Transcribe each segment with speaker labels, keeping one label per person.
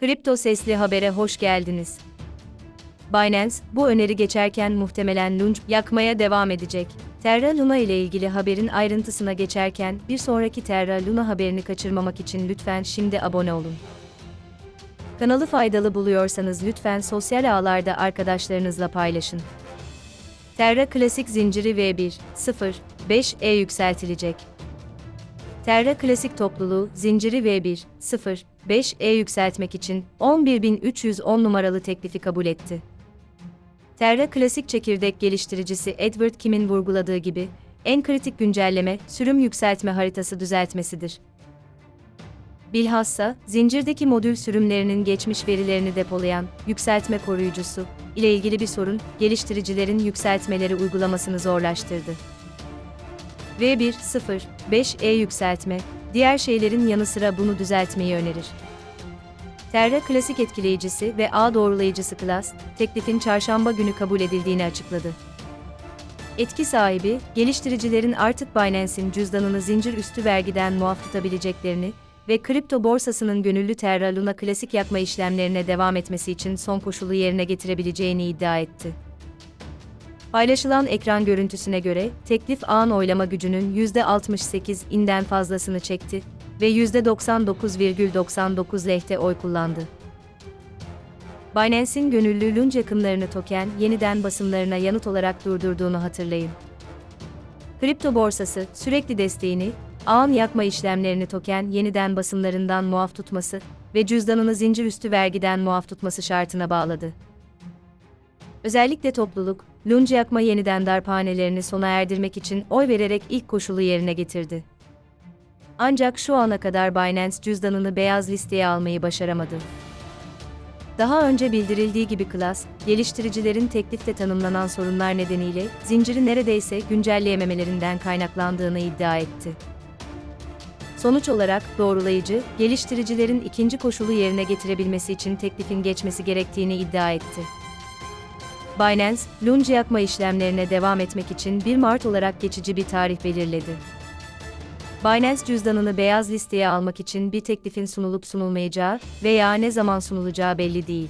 Speaker 1: Kripto Sesli Haber'e hoş geldiniz. Binance, bu öneri geçerken muhtemelen Lunch yakmaya devam edecek. Terra Luna ile ilgili haberin ayrıntısına geçerken, bir sonraki Terra Luna haberini kaçırmamak için lütfen şimdi abone olun. Kanalı faydalı buluyorsanız lütfen sosyal ağlarda arkadaşlarınızla paylaşın. Terra Klasik zinciri V1, 0, 5E yükseltilecek. Terra Klasik topluluğu, zinciri V1, 0, 5E yükseltmek için 11.310 numaralı teklifi kabul etti. Terra Klasik çekirdek geliştiricisi Edward Kim'in vurguladığı gibi, en kritik güncelleme, sürüm yükseltme haritası düzeltmesidir. Bilhassa, zincirdeki modül sürümlerinin geçmiş verilerini depolayan, yükseltme koruyucusu, ile ilgili bir sorun, geliştiricilerin yükseltmeleri uygulamasını zorlaştırdı. V1, 0, 5E yükseltme, diğer şeylerin yanı sıra bunu düzeltmeyi önerir. Terra klasik etkileyicisi ve ağ doğrulayıcısı Class, teklifin çarşamba günü kabul edildiğini açıkladı. Etki sahibi, geliştiricilerin artık Binance'in cüzdanını zincir üstü vergiden muaf tutabileceklerini ve kripto borsasının gönüllü Terra Luna klasik yakma işlemlerine devam etmesi için son koşulu yerine getirebileceğini iddia etti. Paylaşılan ekran görüntüsüne göre, teklif ağın oylama gücünün %68'inden fazlasını çekti ve %99,99 lehte oy kullandı. Binance'in gönüllü lunch yakımlarını token yeniden basımlarına yanıt olarak durdurduğunu hatırlayın. Kripto borsası sürekli desteğini, ağın yakma işlemlerini token yeniden basımlarından muaf tutması ve cüzdanını zincir üstü vergiden muaf tutması şartına bağladı. Özellikle topluluk, lunch yakma yeniden darphanelerini sona erdirmek için oy vererek ilk koşulu yerine getirdi. Ancak şu ana kadar Binance cüzdanını beyaz listeye almayı başaramadı. Daha önce bildirildiği gibi Class, geliştiricilerin teklifte tanımlanan sorunlar nedeniyle zinciri neredeyse güncelleyememelerinden kaynaklandığını iddia etti. Sonuç olarak doğrulayıcı, geliştiricilerin ikinci koşulu yerine getirebilmesi için teklifin geçmesi gerektiğini iddia etti. Binance, lunch yakma işlemlerine devam etmek için 1 Mart olarak geçici bir tarih belirledi. Binance cüzdanını beyaz listeye almak için bir teklifin sunulup sunulmayacağı veya ne zaman sunulacağı belli değil.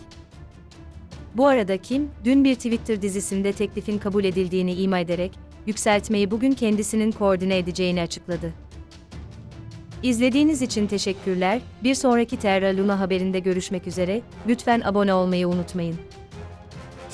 Speaker 1: Bu arada Kim, dün bir Twitter dizisinde teklifin kabul edildiğini ima ederek, yükseltmeyi bugün kendisinin koordine edeceğini açıkladı. İzlediğiniz için teşekkürler, bir sonraki Terra Luna haberinde görüşmek üzere, lütfen abone olmayı unutmayın.